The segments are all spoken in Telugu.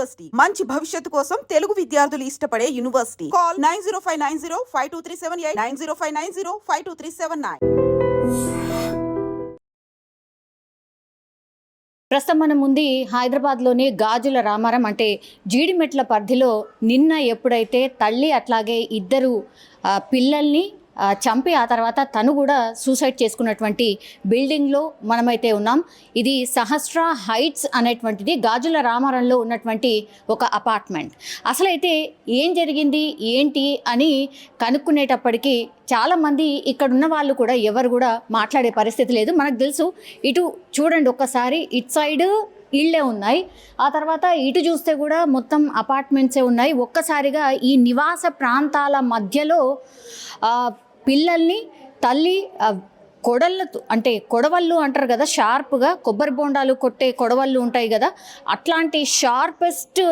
యూనివర్సిటీ. మంచి భవిష్యత్తు కోసం తెలుగు విద్యార్థులు ఇష్టపడే university. Call nine zero five nine zero five two three seven eight nine zero five nine zero five two three seven nine. ప్రస్తుతం మనం ఉంది హైదరాబాద్లోని గాజుల రామారం అంటే జీడిమెట్ల పరిధిలో నిన్న ఎప్పుడైతే తల్లి అట్లాగే ఇద్దరు పిల్లల్ని చంపి ఆ తర్వాత తను కూడా సూసైడ్ చేసుకున్నటువంటి బిల్డింగ్లో మనమైతే ఉన్నాం. ఇది సహస్ర హైట్స్ అనేటువంటిది గాజుల రామారంలో ఉన్నటువంటి ఒక అపార్ట్మెంట్ అసలైతే ఏం జరిగింది ఏంటి అని కనుక్కునేటప్పటికీ చాలామంది ఇక్కడ ఉన్న వాళ్ళు కూడా ఎవరు కూడా మాట్లాడే పరిస్థితి లేదు. మనకు తెలుసు ఇటు చూడండి ఒక్కసారి ఇట్ సైడ్ ఇళ్ళే ఉన్నాయి. ఆ తర్వాత ఇటు చూస్తే కూడా మొత్తం అపార్ట్మెంట్సే ఉన్నాయి. ఒక్కసారిగా ఈ నివాస ప్రాంతాల మధ్యలో పిల్లల్ని తల్లి కొడళ్ళతో అంటే కొడవళ్ళు అంటారు కదా షార్ప్గా కొబ్బరి బోండాలు కొట్టే కొడవళ్ళు ఉంటాయి కదా అట్లాంటి షార్పెస్ట్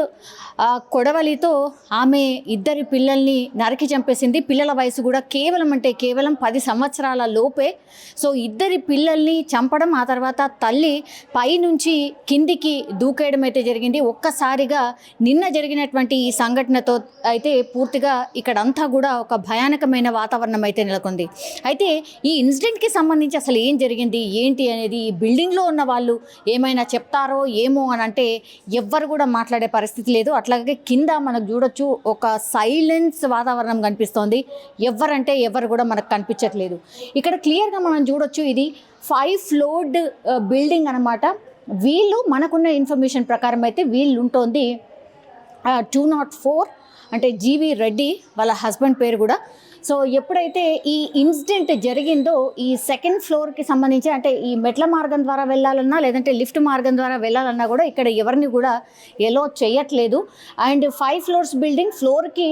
కొడవలితో ఆమె ఇద్దరి పిల్లల్ని నరికి చంపేసింది. పిల్లల వయసు కూడా కేవలం అంటే కేవలం పది సంవత్సరాల లోపే. సో ఇద్దరి పిల్లల్ని చంపడం ఆ తర్వాత తల్లి పైనుంచి కిందికి దూకేయడం అయితే జరిగింది. ఒక్కసారిగా నిన్న జరిగినటువంటి ఈ సంఘటనతో అయితే పూర్తిగా ఇక్కడంతా కూడా ఒక భయానకమైన వాతావరణం అయితే నెలకొంది. అయితే ఈ ఇన్సిడెంట్కి సంబంధించి అసలు ఏం జరిగింది ఏంటి అనేది ఈ బిల్డింగ్లో ఉన్న వాళ్ళు ఏమైనా చెప్తారో ఏమో అని అంటే ఎవ్వరు కూడా మాట్లాడే పరిస్థితి లేదు. అట్లాగే కింద మనకు చూడొచ్చు ఒక సైలెన్స్ వాతావరణం కనిపిస్తోంది. ఎవరంటే ఎవరు కూడా మనకు కనిపించట్లేదు. ఇక్కడ క్లియర్గా మనం చూడొచ్చు ఇది ఫైవ్ ఫ్లోర్డ్ బిల్డింగ్ అనమాట వీళ్ళు మనకున్న ఇన్ఫర్మేషన్ ప్రకారం అయితే వీళ్ళు ఉంటుంది టూ నాట్ ఫోర్ అంటే జీవి రెడ్డి వాళ్ళ హస్బెండ్ పేరు కూడా సో ఎప్పుడైతే ఈ ఇన్సిడెంట్ జరిగిందో ఈ సెకండ్ ఫ్లోర్కి సంబంధించి అంటే ఈ మెట్ల మార్గం ద్వారా వెళ్ళాలన్నా లేదంటే లిఫ్ట్ మార్గం ద్వారా వెళ్ళాలన్నా కూడా ఇక్కడ ఎవరిని కూడా ఎలో చేయట్లేదు. అండ్ ఫైవ్ ఫ్లోర్స్ బిల్డింగ్ ఫ్లోర్కి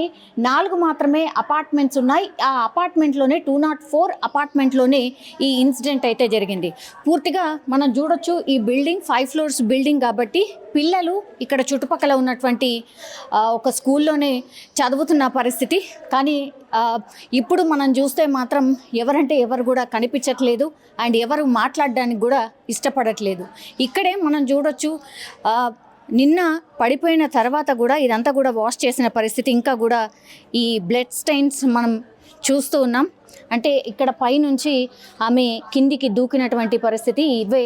నాలుగు మాత్రమే అపార్ట్మెంట్స్ ఉన్నాయి. ఆ అపార్ట్మెంట్లోనే టూ నాట్ ఫోర్ అపార్ట్మెంట్లోనే ఈ ఇన్సిడెంట్ అయితే జరిగింది. పూర్తిగా మనం చూడొచ్చు ఈ బిల్డింగ్ ఫైవ్ ఫ్లోర్స్ బిల్డింగ్ కాబట్టి పిల్లలు ఇక్కడ చుట్టుపక్కల ఉన్నటువంటి ఒక స్కూల్లోనే చదువుతున్న పరిస్థితి. కానీ ఇప్పుడు మనం చూస్తే మాత్రం ఎవరంటే ఎవరు కూడా కనిపించట్లేదు అండ్ ఎవరు మాట్లాడడానికి కూడా ఇష్టపడట్లేదు. ఇక్కడే మనం చూడొచ్చు నిన్న పడిపోయిన తర్వాత కూడా ఇదంతా కూడా వాష్ చేసిన పరిస్థితి. ఇంకా కూడా ఈ బ్లడ్ స్టైన్స్ మనం చూస్తూ ఉన్నాం. అంటే ఇక్కడ పైనుంచి ఆమె కిందికి దూకినటువంటి పరిస్థితి ఇవే.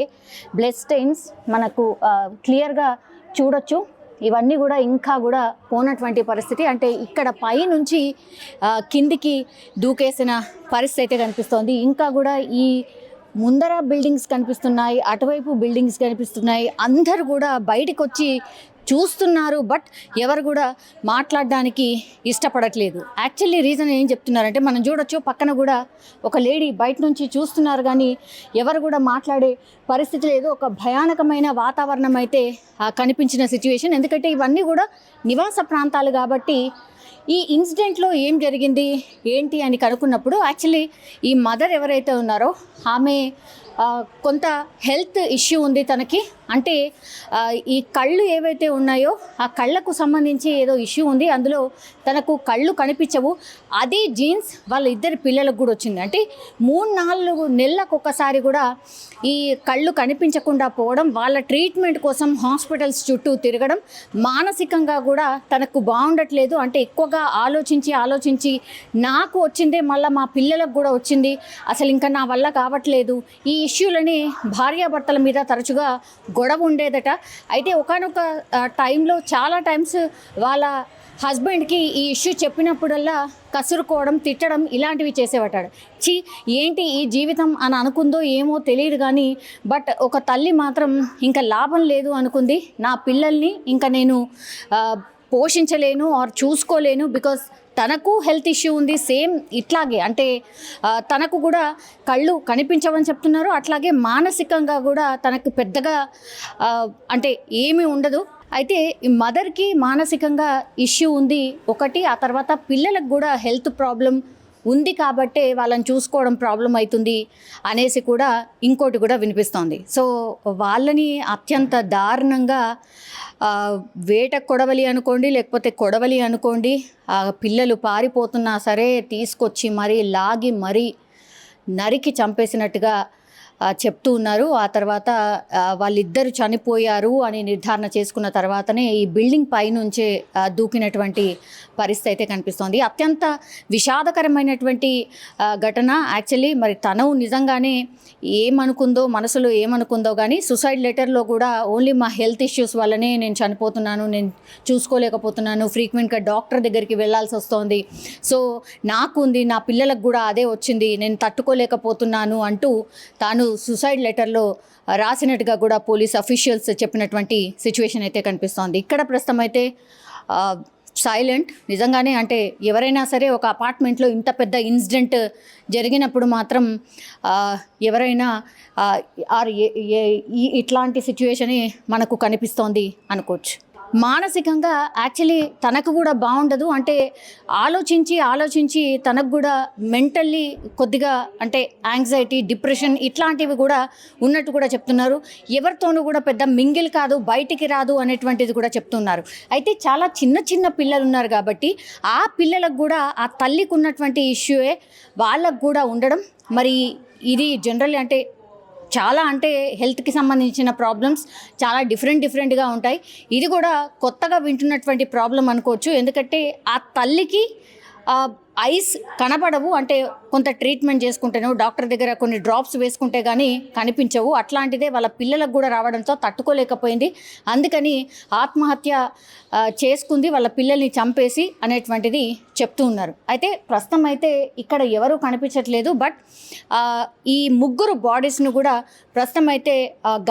బ్లడ్ స్టెయిన్స్ మనకు క్లియర్గా చూడొచ్చు. ఇవన్నీ కూడా ఇంకా కూడా పోనటువంటి పరిస్థితి. అంటే ఇక్కడ పైనుంచి నుంచి కిందికి దూకేసిన పరిస్థితి అయితే కనిపిస్తోంది. ఇంకా కూడా ఈ ముందర బిల్డింగ్స్ కనిపిస్తున్నాయి అటువైపు బిల్డింగ్స్ కనిపిస్తున్నాయి. అందరు కూడా బయటకు వచ్చి చూస్తున్నారు బట్ ఎవరు కూడా మాట్లాడడానికి ఇష్టపడట్లేదు. యాక్చువల్లీ రీజన్ ఏం చెప్తున్నారంటే మనం చూడొచ్చు పక్కన కూడా ఒక లేడీ బయట నుంచి చూస్తున్నారు కానీ ఎవరు కూడా మాట్లాడే పరిస్థితి లేదు ఒక భయానకమైన వాతావరణం అయితే ఆ, కనిపించిన సిచ్యువేషన్ ఎందుకంటే ఇవన్నీ కూడా నివాస ప్రాంతాలు కాబట్టి ఈ ఇన్సిడెంట్లో ఏం జరిగింది ఏంటి అని కనుక్కున్నప్పుడు యాక్చువల్లీ ఈ మదర్ ఎవరైతే ఉన్నారో ఆమె కొంత హెల్త్ ఇష్యూ ఉంది తనకి. అంటే ఈ కళ్ళు ఏవైతే ఉన్నాయో ఆ కళ్ళకు సంబంధించి ఏదో ఇష్యూ ఉంది. అందులో తనకు కళ్ళు కనిపించవు. అదే జీన్స్ వాళ్ళ ఇద్దరు పిల్లలకు కూడా వచ్చింది. అంటే మూడు నాలుగు నెలలకు ఒకసారి కూడా ఈ కళ్ళు కనిపించకుండా పోవడం వాళ్ళ ట్రీట్మెంట్ కోసం హాస్పిటల్స్ చుట్టూ తిరగడం మానసికంగా కూడా తనకు బాగుండట్లేదు. అంటే ఎక్కువగా ఆలోచించి ఆలోచించి నాకు వచ్చిందే మళ్ళీ మా పిల్లలకు కూడా వచ్చింది. అసలు ఇంకా నా వల్ల కావట్లేదు. ఈ ఇష్యూలని భార్యాభర్తల మీద తరచుగా గొడవ ఉండేదట. అయితే ఒకనొక టైంలో చాలా టైమ్స్ వాళ్ళ హస్బెండ్కి ఈ ఇష్యూ చెప్పినప్పుడల్లా కసురుకోవడం తిట్టడం ఇలాంటివి చేసేవాటాడు చి ఏంటి ఈ జీవితం అని అనుకుందో ఏమో తెలియదు కానీ బట్ ఒక తల్లి మాత్రం ఇంకా లాభం లేదు అనుకుంది. నా పిల్లల్ని ఇంకా నేను పోషించలేను ఆర్ చూసుకోలేను బికాస్ తనకు హెల్త్ ఇష్యూ ఉంది సేమ్ ఇట్లాగే. అంటే తనకు కూడా కళ్ళు కనిపించవని చెప్తున్నారు. అట్లాగే మానసికంగా కూడా తనకు పెద్దగా అంటే ఏమీ ఉండదు. అయితే ఈ మదర్కి మానసికంగా ఇష్యూ ఉంది ఒకటి ఆ తర్వాత పిల్లలకు కూడా హెల్త్ ప్రాబ్లం ఉంది కాబట్టే వాళ్ళని చూసుకోవడం ప్రాబ్లం అవుతుంది అనేసి కూడా ఇంకోటి కూడా వినిపిస్తోంది. సో వాళ్ళని అత్యంత దారుణంగా వేట కొడవలి అనుకోండి లేకపోతే కొడవలి అనుకోండి ఆ పిల్లలు పారిపోతున్నా సరే తీసుకొచ్చి మరీ లాగి మరీ నరికి చంపేసినట్టుగా చెప్తూ ఉన్నారు. ఆ తర్వాత వాళ్ళిద్దరు చనిపోయారు అని నిర్ధారణ చేసుకున్న తర్వాతనే ఈ బిల్డింగ్ పైనుంచే దూకినటువంటి పరిస్థితి అయితే కనిపిస్తోంది. అత్యంత విషాదకరమైనటువంటి ఘటన. యాక్చువల్లీ మరి తను నిజంగానే ఏమనుకుందో మనసులో ఏమనుకుందో కానీ సుసైడ్ లెటర్లో కూడా ఓన్లీ మా హెల్త్ ఇష్యూస్ వల్లనే నేను చనిపోతున్నాను నేను చూసుకోలేకపోతున్నాను ఫ్రీక్వెంట్గా డాక్టర్ దగ్గరికి వెళ్ళాల్సి వస్తోంది. సో నాకు ఉంది నా పిల్లలకు కూడా అదే వచ్చింది నేను తట్టుకోలేకపోతున్నాను అంటూ తాను సుసైడ్ లెటర్లో రాసినట్టుగా కూడా పోలీస్ అఫీషియల్స్ చెప్పినటువంటి సిచ్యువేషన్ అయితే కనిపిస్తోంది. ఇక్కడ ప్రస్తుతం అయితే సైలెంట్ నిజంగానే అంటే ఎవరైనా సరే ఒక అపార్ట్మెంట్లో ఇంత పెద్ద ఇన్సిడెంట్ జరిగినప్పుడు మాత్రం ఎవరైనా ఆర్ ఏ- ఈ- ఇట్లాంటి సిచ్యువేషనే మనకు కనిపిస్తోంది అనుకోవచ్చు. మానసికంగా యాక్చువల్లీ తనకు కూడా బాగుండదు. అంటే ఆలోచించి ఆలోచించి తనకు కూడా మెంటల్లీ కొద్దిగా అంటే యాంగ్జైటీ డిప్రెషన్ ఇట్లాంటివి కూడా ఉన్నట్టు కూడా చెప్తున్నారు. ఎవరితోనూ కూడా పెద్ద మింగిల్ కాదు బయటికి రాదు అనేటువంటిది కూడా చెప్తున్నారు. అయితే చాలా చిన్న చిన్న పిల్లలు ఉన్నారు కాబట్టి ఆ పిల్లలకు కూడా ఆ తల్లికి ఉన్నటువంటి ఇష్యూయే వాళ్ళకు కూడా ఉండడం. మరి ఇది జనరల్ అంటే చాలా అంటే హెల్త్కి సంబంధించిన ప్రాబ్లమ్స్ చాలా డిఫరెంట్ డిఫరెంట్గా ఉంటాయి. ఇది కూడా కొత్తగా వింటున్నటువంటి ప్రాబ్లం అనుకోవచ్చు. ఎందుకంటే ఆ తల్లికి ఐస్ కనపడవు. అంటే కొంత ట్రీట్మెంట్ చేసుకుంటేనో డాక్టర్ దగ్గర కొన్ని డ్రాప్స్ వేసుకుంటే కానీ కనిపించవు. అట్లాంటిదే వాళ్ళ పిల్లలకు కూడా రావడంతో తట్టుకోలేకపోయింది. అందుకని ఆత్మహత్య చేసుకుంది వాళ్ళ పిల్లల్ని చంపేసి అనేటువంటిది చెప్తూ ఉన్నారు. అయితే ప్రస్తుతం అయితే ఇక్కడ ఎవరు కనిపించట్లేదు. బట్ ఈ ముగ్గురు బాడీస్ను కూడా ప్రస్తుతం అయితే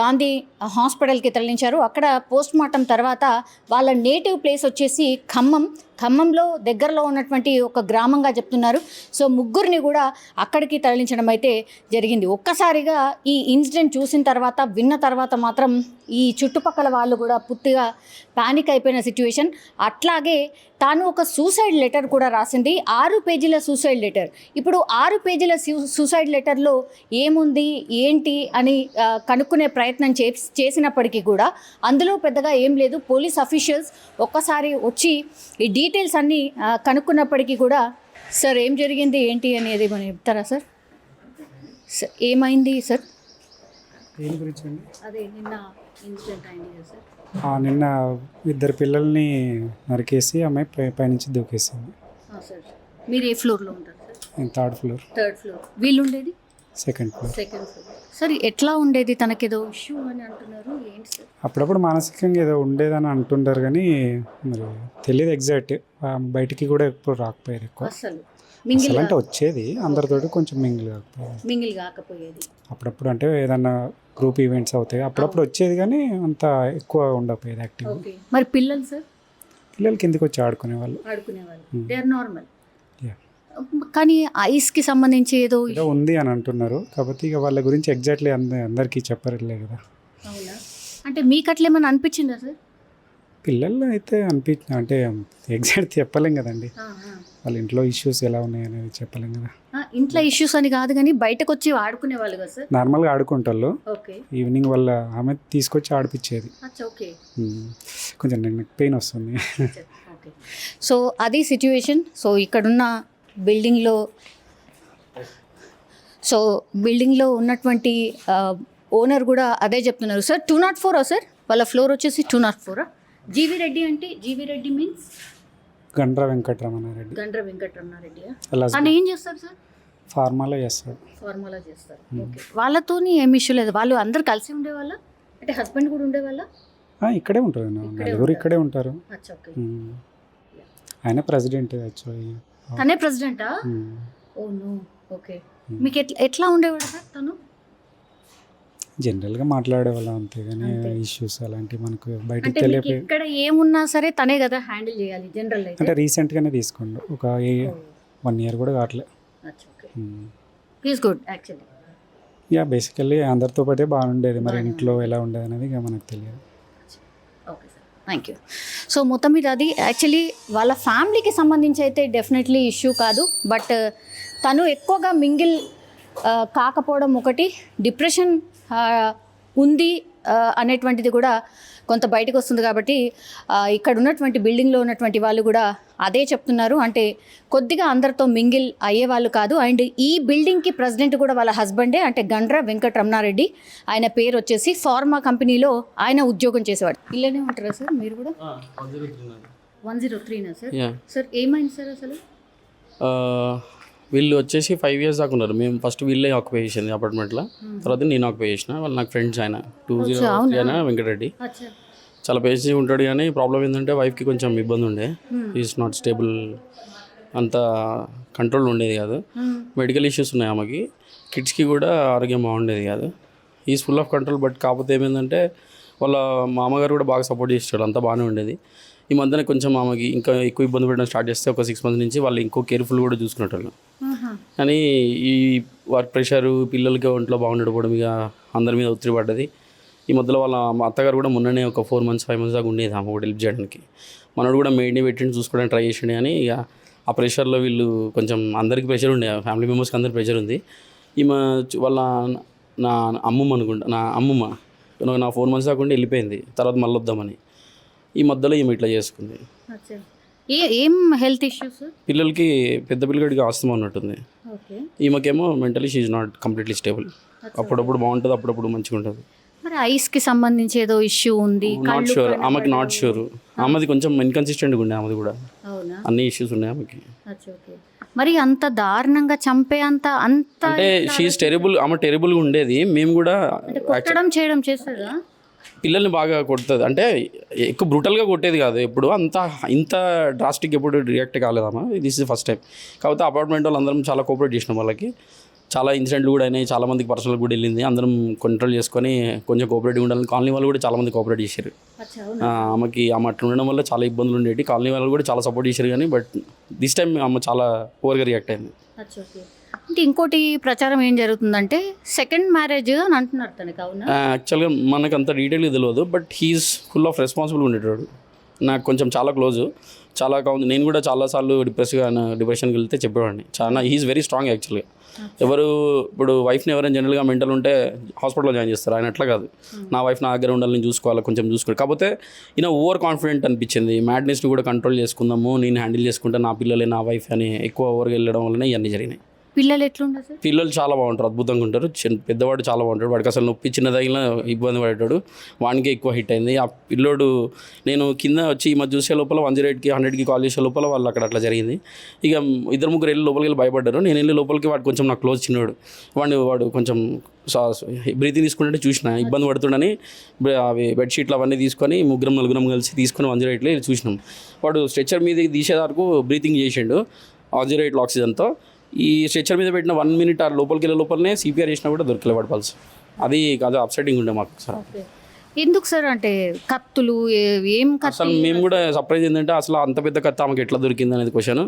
గాంధీ హాస్పిటల్కి తరలించారు. అక్కడ పోస్ట్ మార్టం తర్వాత వాళ్ళ నేటివ్ ప్లేస్ వచ్చేసి ఖమ్మం. ఖమ్మంలో దగ్గరలో ఉన్నటువంటి ఒక గ్రామం గ్రామంగా చెప్తున్నారు. సో ముగ్గురిని కూడా అక్కడికి తరలించడం అయితే జరిగింది. ఒక్కసారిగా ఈ ఇన్సిడెంట్ చూసిన తర్వాత విన్న తర్వాత మాత్రం ఈ చుట్టుపక్కల వాళ్ళు కూడా పూర్తిగా పానిక్ అయిపోయిన సిచ్యువేషన్. అట్లాగే తాను ఒక సూసైడ్ లెటర్ కూడా రాసింది. ఆరు పేజీల సూసైడ్ లెటర్. ఇప్పుడు ఆరు పేజీల సూ- సూసైడ్ లెటర్లో ఏముంది? ఏంటి? అని కనుక్కునే ప్రయత్నం చే చేసినప్పటికీ కూడా అందులో పెద్దగా ఏం లేదు. పోలీస్ అఫీషియల్స్ ఒక్కసారి వచ్చి ఈ డీటెయిల్స్ అన్నీ కనుక్కున్నప్పటికీ కూడా సార్ ఏం జరిగింది? ఏంటి అనేది మనం చెప్తారా సార్? సార్ ఏమైంది సార్? దేని గురించి అండి? అదే నిన్న ఇన్సిడెంట్ అయింది కదా సార్. ఆ, నిన్న ఇద్దరు పిల్లల్ని నరికేసి అమ్మాయి పై పైనుంచి దూకేసింది. సార్. మీరు ఏ ఫ్లోర్లో ఉంటారు సార్? నేను థర్డ్ ఫ్లోర్. Third floor. వీళ్ళు ఉండేది second floor. Second floor. Sir ఎట్లా ఉండేది? తనకేదో ఇష్యూ అని అంటున్నారు. ఏంటి సార్? అప్పుడప్పుడు మానసికంగా ఏదో ఉండేదని అంటుంటారు కానీ మరి తెలియదు ఎగ్జాక్ట్. బయటికి కూడా ఎప్పుడు రాకపోయేది ఎక్కువ. అసలు మింగిల్ అంటే వచ్చేది. అందరితోటి కొంచెం మింగిల్ కాకపోయేది. మింగిల్ కాకపోయేది. అప్పుడప్పుడు అంటే ఏదన్నా గ్రూప్ ఈవెంట్స్ అవుతాయి. అప్పుడప్పుడు వచ్చేది కానీ అంత ఎక్కువ ఉండకపోయేది యాక్టివ్ మరి పిల్లలు సార్? పిల్లలు కిందికి వచ్చి ఆడుకునేవాళ్ళు. ఆడుకునేవాళ్ళు. They are normal. కానీ ఐస్కి సంబంధించి ఏదో ఏదో ఉంది అని అంటున్నారు. కాకపోతే ఇక వాళ్ళ గురించి ఎగ్జాక్ట్లీ అంద అందరికీ చెప్పరులే కదా. అవునా? అంటే మీకు అట్లా ఏమైనా అనిపించిందా సార్? పిల్లలు అయితే అనిపి అంటే ఎగ్జాక్ట్ చెప్పలేం కదండి. వాళ్ళ ఇంట్లో ఇష్యూస్ ఎలా ఉన్నాయి అనేది చెప్పలేం కదా. ఇంట్లో ఇష్యూస్ అని కాదు కానీ బయటకు వచ్చి ఆడుకునేవాళ్ళు కదా సార్? నార్మల్గా ఆడుకుంటారు ఓకే. ఈవినింగ్ వాళ్ళ ఆమె తీసుకొచ్చి ఆడిపించేది. కొంచెం నాకు పెయిన్ వస్తుంది. సో అది సిచ్యువేషన్ సో ఇక్కడున్న బిల్డింగ్లో సో బిల్డింగ్లో ఉన్నటువంటి ఓనర్ కూడా అదే చెప్తున్నారు. సార్ టూ నాట్ ఫోరా సార్? వాళ్ళ ఫ్లోర్ వచ్చేసి టూ నాట్ ఫోరా? జీవి రెడ్డి అంటే G V Reddy means? Gandra Venkataramana Reddy Gandra Venkataramana Reddy అలా తను ఏం చేస్తారు సార్? ఫార్మాలో చేస్తాడు ఫార్ములా చేస్తారు. ఓకే. వాళ్ళతోని ఏం ఇష్యూ లేదు. వాళ్ళు అందరు కలిసి ఉండేవాళ్ళ? అంటే హస్బెండ్ కూడా ఉండేవాళ్ళ? ఇక్కడే ఉంటారు నలుగురు. ఇక్కడే ఉంటారు. ఆయన ప్రెసిడెంట్ యాక్చువల్లీ తనే ప్రెసిడెంటా? ఓ నో ఓకే మీకు ఎట్లా ఎట్లా ఉండేవాడు సార్ తను? జనరల్గా మాట్లాడేవాళ్ళం అంతే కానీ అంతే. ఇష్యూస్ అలాంటివి మనకు బయటకు మీకు తెలియకపోయి ఎక్కడ ఏమున్నా సరే తనే కదా హ్యాండిల్ చేయాలి జనరల్ అంటే రీసెంట్గానే తీసుకోండు ఒక వన్ ఇయర్ కూడా కావట్లే. Okay is good actually yeah basically అందరితో పాటే బాగుండేది. మరి ఇంట్లో ఎలా ఉండేది అనేది ఇక మనకు తెలియదు. ఓకే థ్యాంక్ యూ సో మొత్తం మీద అది యాక్చువల్లీ వాళ్ళ ఫ్యామిలీకి సంబంధించి అయితే డెఫినెట్లీ ఇష్యూ కాదు. బట్ uh, తను ఎక్కువగా మింగిల్ uh, కాకపోవడం ఒకటి డిప్రెషన్ uh, ఉంది అనేటువంటిది కూడా కొంత బయటకు వస్తుంది కాబట్టి ఇక్కడ ఉన్నటువంటి బిల్డింగ్లో ఉన్నటువంటి వాళ్ళు కూడా అదే చెప్తున్నారు. అంటే కొద్దిగా అందరితో మింగిల్ అయ్యే వాళ్ళు కాదు. అండ్ ఈ బిల్డింగ్కి ప్రెసిడెంట్ కూడా వాళ్ళ హస్బెండే అంటే గండ్ర వెంకట రమణారెడ్డి ఆయన పేరు వచ్చేసి ఫార్మా కంపెనీలో ఆయన ఉద్యోగం చేసేవాడు. ఇల్లనే ఉంటారా సార్? మీరు కూడా? వన్ జీరో త్రీనా సార్? సార్ ఏమైంది సార్ అసలు? వీళ్ళు వచ్చేసి ఫైవ్ ఇయర్స్ దాకా ఉన్నారు. మేము ఫస్ట్ వీళ్ళే ఆక్యుపై చేసింది అపార్ట్మెంట్లో తర్వాత నేను ఆక్యుపై చేసిన. వాళ్ళు నాకు ఫ్రెండ్స్ ఆయన. టూ జీరో అయినా వెంకటరెడ్డి. చాలా పేసి ఉంటాడు కానీ ప్రాబ్లం ఏంటంటే వైఫ్కి కొంచెం ఇబ్బంది ఉండే. ఈజ్ నాట్ స్టేబుల్ అంత కంట్రోల్ ఉండేది కాదు. మెడికల్ ఇష్యూస్ ఉన్నాయి ఆమెకి. కిడ్స్కి కూడా ఆరోగ్యం బాగుండేది కాదు. Is full of control but కాకపోతే ఏమైందంటే వాళ్ళ మామగారు కూడా బాగా సపోర్ట్ చేసేవాడు అంతా బాగానే ఉండేది. ఈ మధ్యన కొంచెం ఆమెకి ఇంకా ఎక్కువ ఇబ్బంది పెట్టడం స్టార్ట్ చేస్తే ఒక సిక్స్ మంత్స్ నుంచి వాళ్ళు ఇంకో కేర్ఫుల్ కూడా చూసుకునేటోళ్ళు కానీ ఈ వర్క్ ప్రెషరు పిల్లలకి ఒంట్లో బాగుండకపోవడం ఇక అందరి మీద ఒత్తిడి పడ్డది. ఈ మధ్యలో వాళ్ళ మా అత్తగారు కూడా మొన్ననే ఒక ఫోర్ మంత్స్ ఫైవ్ మంత్స్ దాకా ఉండేది ఆమె కూడా హెల్ప్ చేయడానికి. మనోడు కూడా మెయిడ్ని పెట్టిండి చూసుకోవడానికి ట్రై చేసిండే కానీ ఇక ఆ ప్రెషర్లో వీళ్ళు కొంచెం అందరికి ప్రెషర్ ఉండే ఫ్యామిలీ మెంబర్స్కి అందరికి ప్రెషర్ ఉంది. ఈమె చు- వాళ్ళ నా అమ్మమ్మ అనుకుంటా నా అమ్మమ్మ. నా ఫోర్ మంత్స్ దాకా ఉండి వెళ్ళిపోయింది. తర్వాత మళ్ళీ వద్దామని ఈ మధ్యలో ఈమె ఇట్లా చేసుకుంది. ఏ హెల్త్ ఇష్యూస్? పిల్లలకి పెద్ద పిల్లగాడికి ఆస్తమా ఉన్నట్టుంది ఈమెకేమో mentally she's not completely stable. అప్పుడప్పుడు బాగుంటుంది అప్పుడప్పుడు మంచిగా ఉంటుంది మరి ఐస్కి సంబంధించి ఏదో ఇష్యూ ఉంది నాట్ షూర్ ఆమెకి నాట్ షూర్ ఆమెది కొంచెం ఇన్కన్సిస్టెంట్గా ఉండే ఆమెది కూడా. అన్ని ఇష్యూస్ ఉన్నాయి ఆమెకి. మరి అంత దారుణంగా చంపే అంత అంత అంటే షీఈ్ టెరబుల్ ఆమె టెరబుల్గా ఉండేది. మేము కూడా చేయడం చేస్తుందా పిల్లల్ని బాగా కొడుతుంది. అంటే ఎక్కువ బ్రూటల్గా కొట్టేది కాదు. ఎప్పుడు అంత ఇంత డ్రాస్టిక్ ఎప్పుడు రియాక్ట్ కాలేదమ్మా. దిస్ ఇస్ ఫస్ట్ టైం కాకపోతే అపార్ట్మెంట్ వాళ్ళు అందరం చాలా కోఆపరేట్ చేసినాం వాళ్ళకి. చాలా ఇన్సిడెంట్లు కూడా అయినాయి. చాలా మందికి పర్సనల్ కూడా వెళ్ళింది. అందరం కంట్రోల్ చేసుకొని కొంచెం కోఆపరేటివ్ ఉండాలని కాలనీ వాళ్ళు కూడా చాలా మంది కోఆపరేట్ చేశారు. ఆమెకి ఆమె అట్లా ఉండడం వల్ల చాలా ఇబ్బందులు ఉండేవి కాలనీ వాళ్ళు కూడా చాలా సపోర్ట్ చేశారు కానీ బట్ దిస్ టైం ఆమె చాలా ఓవర్గా రియాక్ట్ అయింది. అంటే ఇంకోటి ప్రచారం ఏం జరుగుతుందంటే సెకండ్ మ్యారేజ్ అని అంటున్నారు తనకి అవునా? యాక్చువల్గా మనకు అంత డీటెయిల్గా తెలియదు but he is full of responsible ఉండేటోడు. నాకు కొంచెం చాలా క్లోజ్ చాలా కావాలి నేను కూడా చాలాసార్లు డిప్రెస్గా డిప్రెషన్కి వెళ్తే చెప్పేవాడిని. చాలా హీఈస్ వెరీ స్ట్రాంగ్ యాక్చువల్గా ఎవరు ఇప్పుడు వైఫ్ని ఎవరైనా జనరల్గా మెంటల్ ఉంటే హాస్పిటల్లో జాయిన్ చేస్తారు. ఆయన అట్లా కాదు. నా వైఫ్ నా దగ్గర ఉండాలని చూసుకోవాలి కొంచెం చూసుకోవాలి. కాకపోతే ఈయన ఓవర్ కాన్ఫిడెంట్ అనిపించింది. మ్యాడ్నెస్ని కూడా కంట్రోల్ చేసుకుందాము నేను హ్యాండిల్ చేసుకుంటే నా పిల్లలే నా వైఫ్ అని ఎక్కువ ఓవర్గా వెళ్ళడం వల్లనే ఇవన్నీ జరిగినాయి. పిల్లలు ఎట్లుంటారు సార్? పిల్లలు చాలా బాగుంటారు అద్భుతంగా ఉంటారు. చిన్న పెద్దవాడు చాలా బాగుంటాడు. వాడికి అసలు నొప్పి చిన్న తగిలిన ఇబ్బంది పడేటాడు. వానికే ఎక్కువ హిట్ అయింది. ఆ పిల్లోడు నేను కింద వచ్చి ఈ మధ్య చూసే లోపల వన్ జీరో ఎయిట్కి హండ్రెడ్కి కాల్ చేసే లోపల వాళ్ళు అక్కడ అట్లా జరిగింది. ఇక ఇద్దరు ముగ్గురు వెళ్ళి లోపలికి వెళ్ళి భయపడ్డారు. నేను వెళ్ళి లోపలికి వాడు కొంచెం నాకు క్లోజ్ చిన్నవాడు వాడిని వాడు కొంచెం బ్రీతింగ్ తీసుకుంటే చూసిన. ఇబ్బంది పడుతుండని అవి బెడ్షీట్లు అవన్నీ తీసుకొని ముగ్గురం నలుగురం కలిసి తీసుకొని వన్ జీరో ఎయిట్లో చూసినాం. వాడు స్ట్రెచ్చర్ మీద తీసే వరకు బ్రీతింగ్ చేసిండు వన్ జీరో ఎయిట్లో ఆక్సిజన్తో ఈ స్ట్రెచ్చర్ మీద పెట్టిన వన్ మినిట్ ఆ లోపలికి వెళ్ళే లోపలనే సిపిఆర్ చేసినా కూడా దొరకలే వాడు పల్స్ అది కాదు అప్సెటింగ్ ఉండే మాకు సార్. ఎందుకు సార్ అంటే కత్తులు ఏ- అసలు మేము కూడా సర్ప్రైజ్ ఏంటంటే అసలు అంత పెద్ద కత్తి ఆమెకి ఎట్లా దొరికింది అనేది క్వశ్చన్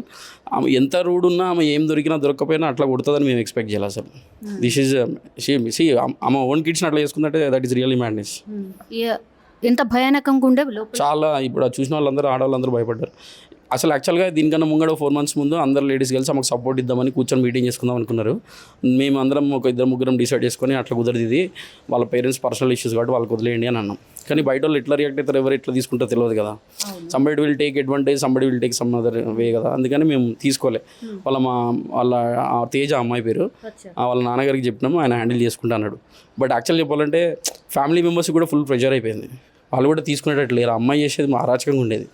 ఆమె ఎంత రూడ్ ఉన్నా ఆమె ఏం దొరికినా దొరకకపోయినా అట్లా కొడుతుందని మేము ఎక్స్పెక్ట్ చేయాలి అసలు దిస్ ఈజ్ సి ఆమె ఓన్ కిడ్స్ని అట్లా చేసుకుందంటే దట్ ఈస్ రియల్లీ మ్యాడ్నెస్ ఎంత భయానకంగా ఉండే చాలా ఇప్పుడు చూసిన వాళ్ళందరూ ఆడవాళ్ళందరూ భయపడ్డారు. అసలు యాక్చువల్గా దీనికన్నా ముంగడ ఫోర్ మంత్స్ ముందు అందరు లేడీస్ కలిసి మాకు సపోర్ట్ ఇద్దామని కూర్చొని మీటింగ్ చేసుకుందాం అనుకున్నారు. మేము అందరం ఒక ఇద్దరు ముగ్గురం డిసైడ్ చేసుకొని అట్లా కుదరదు ఇది వాళ్ళ పేరెంట్స్ పర్సనల్ ఇష్యూస్ కాబట్టి వాళ్ళకి వదిలేయండి అని అన్నాం. కానీ బయట వాళ్ళు ఎట్లా రియాక్ట్ అవుతారు ఎవరు ఎట్లా తీసుకుంటారో తెలియదు కదా. Somebody will take advantage somebody will take some other way కదా. అందుకని మేము తీసుకోలే. వాళ్ళ మా వాళ్ళ తేజ అమ్మాయి పేరు. వాళ్ళ నాన్నగారికి చెప్పినాము ఆయన హ్యాండిల్ చేసుకుంటా అన్నాడు. బట్ యాక్చువల్ చెప్పాలంటే ఫ్యామిలీ మెంబర్స్ కూడా ఫుల్ ప్రెషర్ అయిపోయింది. వాళ్ళు కూడా తీసుకునేటట్లు లేరు. అమ్మాయి చేసేది మా అరాచకంగా ఉండేది.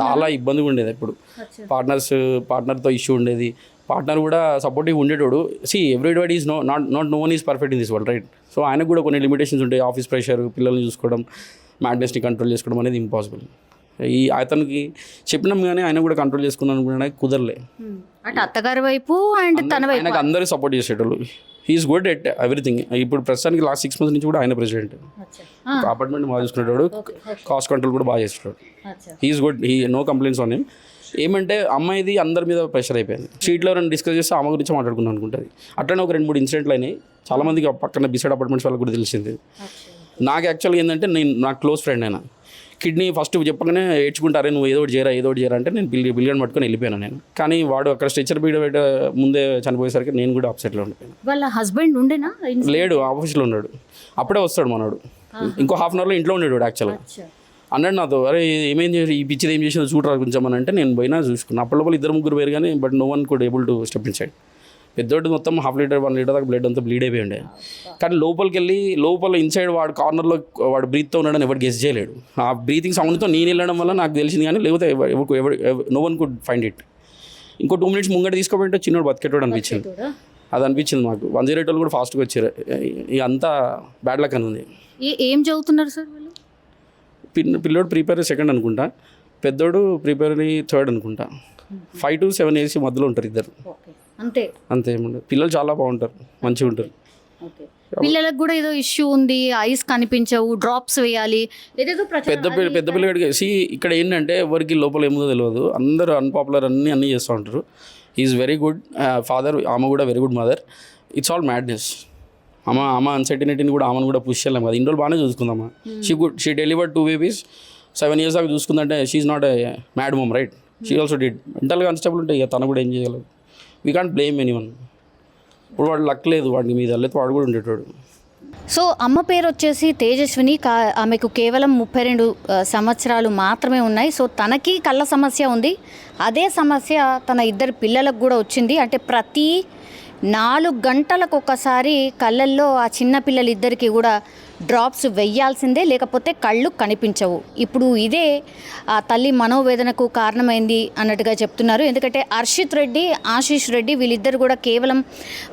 చాలా ఇబ్బందిగా ఉండేది ఎప్పుడు. అచ్చా. పార్ట్నర్స్ పార్ట్నర్తో ఇష్యూ ఉండేది. పార్ట్నర్ కూడా supportive ఉండేటోడు. See everybody is no not not no one is perfect in this world right so ఆయనకు కూడా కొన్ని లిమిటేషన్స్ ఉంటాయి. ఆఫీస్ ప్రెషర్ పిల్లల్ని చూసుకోవడం మ్యాడ్నెస్ని కంట్రోల్ చేసుకోవడం అనేది ఇంపాసిబుల్ ఈ అతనికి చెప్పినాం కానీ ఆయన కూడా కంట్రోల్ చేసుకున్నాను కుదరలే. అటు అత్తగారి వైపు అండ్ తన వైపు. ఆయనకు అందరూ సపోర్ట్ చేసేటోళ్ళు. హీఈస్ గుడ్ ఎట్ ఎవ్రీథింగ్ ఇప్పుడు ప్రస్తుతానికి లాస్ట్ సిక్స్ మంత్స్ నుంచి కూడా ఆయన ప్రెసిడెంట్ అపార్ట్మెంట్ బాగా చూసుకునేటోడు కాస్ట్ కంట్రోల్ కూడా బాగా అచ్చా. He is good he no complaints on him ఏమంటే అమ్మాయిది అందరి మీద ప్రెషర్ అయిపోయింది. స్ట్రీట్లో ఎవరైనా డిస్కస్ చేస్తే ఆమె గురించి మాట్లాడుకుందాం అనుకుంటుంది. అట్లనే ఒక రెండు మూడు ఇన్సిడెంట్లు అయినాయి. చాలా మందికి ఆ పక్కన బిసైడ్ అపార్ట్మెంట్స్ వాళ్ళకి కూడా తెలిసింది. నాకు యాక్చువల్గా ఏంటంటే నేను నాకు క్లోజ్ ఫ్రెండ్ అయినా. కిడ్నీ ఫస్ట్ చెప్పగానే ఏడ్చుకుంటారే నువ్వు ఏదో ఒకటి చేయరా ఏదో ఒకటి చేయరా అంటే నేను బిల్ బిలియన్ పట్టుకొని వెళ్ళిపోయాను నేను. కానీ వాడు అక్కడ స్ట్రెచ్చర్ బీడ ముందే చనిపోయేసరికి నేను కూడా అప్సెట్లో ఉండిపోయాను. వాళ్ళ హస్బెండ్ ఉండేనా? లేడు ఆఫీస్లో ఉన్నాడు. అప్పుడే వస్తాడు మనోడు. ఇంకో హాఫ్ అన్ అవర్లో ఇంట్లో ఉండేవాడు యాక్చువల్గా. అన్నాడు నాతో అరే ఏమేం చేసి ఈ పిచ్చిది ఏం చేసిందో చూడరా కొంచెం అని అంటే నేను పోయినా చూసుకున్నా. అప్పటి ఇద్దరు ముగ్గురు వేరు కానీ but no one could able to step inside పెద్దోటి మొత్తం హాఫ్ లీటర్ వన్ లీటర్ దాకా బ్లడ్ అంతా బ్లీడ్ అయిపోయి ఉండే కానీ లోపలికి వెళ్ళి లోపల ఇన్సైడ్ వాడు కార్నర్లో వాడు బ్రీత్తో ఉన్నాడని ఎవరు గెస్ చేయలేడు. ఆ బ్రీతింగ్ సౌండ్తో నేను వెళ్ళడం వల్ల నాకు తెలిసింది కానీ లేకపోతే ఎవరు ఎవరు no one could find it ఇంకో టూ మినిట్స్ ముంగట తీసుకోబోయింటే చిన్నోడు బతికేటోడు అనిపించింది. అది అనిపించింది మాకు. వన్ జీరో ఎయిట్ వాళ్ళు కూడా ఫాస్ట్గా వచ్చారు. ఇక అంతా బ్యాడ్ లక్ అని ఉంది ఏ- చదువుతున్నారు సార్ పిల్లోడు ప్రిపేర్ సెకండ్ అనుకుంటా. పెద్దోడు ప్రిపేర్ థర్డ్ అనుకుంటా. ఫైవ్ టు సెవెన్ ఏసీ మధ్యలో ఉంటారు ఇద్దరు. అంతే. అంతే ఏముండదు. పిల్లలు చాలా బాగుంటారు. మంచిగా ఉంటారు. పిల్లలకు కూడా ఏదో ఇష్యూ ఉంది ఐస్ కనిపించవు డ్రాప్స్ వేయాలి ఏదేదో పెద్ద పిల్ల పెద్ద పిల్లగాడికి సి ఇక్కడ ఏంటంటే ఎవరికి లోపల ఏముందో తెలియదు అందరూ అన్పాపులర్ అన్నీ అన్నీ చేస్తూ ఉంటారు. ఈజ్ వెరీ గుడ్ ఫాదర్ ఆమె కూడా very good mother it's all madness అమ్మ అమ్మ అన్సర్టినిటీని కూడా ఆమెను కూడా పుష్ చేయలేము కదా. ఇన్ని రోజులు బాగానే చూసుకుందామా? She good she delivered two babies seven years దాకా చూసుకుందంటే she is not a mad mom right she also did మెంటల్గా అన్స్టేబుల్ ఉంటే ఇక తను కూడా ఏం చేయగలదు. We can't blame anyone ఇప్పుడు వాడు లక్ లేదు వాడికి మీద లేకపోతే వాడు కూడా ఉండేటాడు. సో అమ్మ పేరు వచ్చేసి తేజస్విని కా ఆమెకు కేవలం ముప్పై రెండు సంవత్సరాలు మాత్రమే ఉన్నాయి. సో తనకి కళ్ళ సమస్య ఉంది. అదే సమస్య తన ఇద్దరు పిల్లలకు కూడా వచ్చింది. అంటే ప్రతి నాలుగు గంటలకు ఒకసారి కళ్ళల్లో ఆ చిన్న పిల్లలిద్దరికీ కూడా డ్రాప్స్ వెయ్యాల్సిందే లేకపోతే కళ్ళు కనిపించవు. ఇప్పుడు ఇదే ఆ తల్లి మనోవేదనకు కారణమైంది అన్నట్టుగా చెప్తున్నారు. ఎందుకంటే హర్షిత్ రెడ్డి ఆశీష్ రెడ్డి వీళ్ళిద్దరు కూడా కేవలం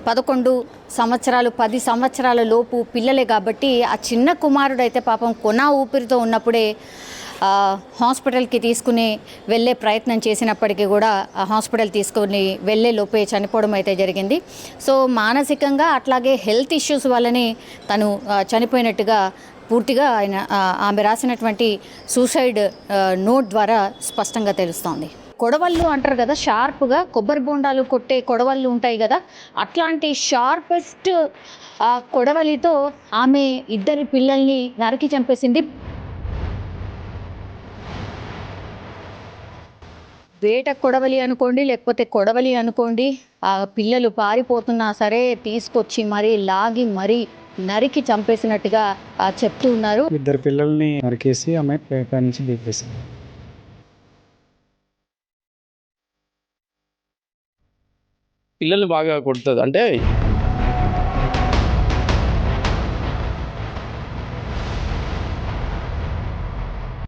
పదకొండు సంవత్సరాలు పది సంవత్సరాల లోపు పిల్లలే కాబట్టి ఆ చిన్న కుమారుడైతే పాపం కొనా ఊపిరితో ఉన్నప్పుడే హాస్పిటల్కి తీసుకుని వెళ్ళే ప్రయత్నం చేసినప్పటికీ కూడా హాస్పిటల్ తీసుకొని వెళ్ళే లోపే చనిపోవడం అయితే జరిగింది. సో మానసికంగా అట్లాగే హెల్త్ ఇష్యూస్ వల్లనే తను చనిపోయినట్టుగా పూర్తిగా ఆయన ఆమె రాసినటువంటి సూసైడ్ నోట్ ద్వారా స్పష్టంగా తెలుస్తోంది. కొడవళ్ళు అంటారు కదా షార్ప్గా కొబ్బరి బోండాలు కొట్టే కొడవళ్ళు ఉంటాయి కదా అట్లాంటి షార్పెస్ట్ ఆ కొడవలితో ఆమె ఇద్దరి పిల్లల్ని నరికి చంపేసింది వేట కొడవలి అనుకోండి లేకపోతే కొడవలి అనుకోండి ఆ పిల్లలు పారిపోతున్నా సరే తీసుకొచ్చి మరీ లాగి మరీ నరికి చంపేసినట్టుగా ఆ, చెప్తూ ఉన్నారు. ఇద్దరు పిల్లల్ని నరికేసి ఆమె పేపర్ నుంచి దింపేసింది. పిల్లల్ని బాగా కొడుతుంది. అంటే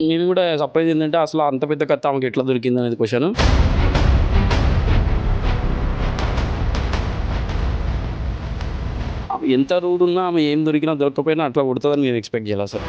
నేను కూడా సర్ప్రైజ్ ఏంటంటే అసలు అంత పెద్ద కత్త ఆమెకి ఎట్లా దొరికింది అనేది క్వశ్చన్ ఎంత రూడ్ ఉన్నా ఆమె ఏం దొరికినా దొరకపోయినా అట్లా కొడుతుందని నేను ఎక్స్పెక్ట్ చేయాలి సార్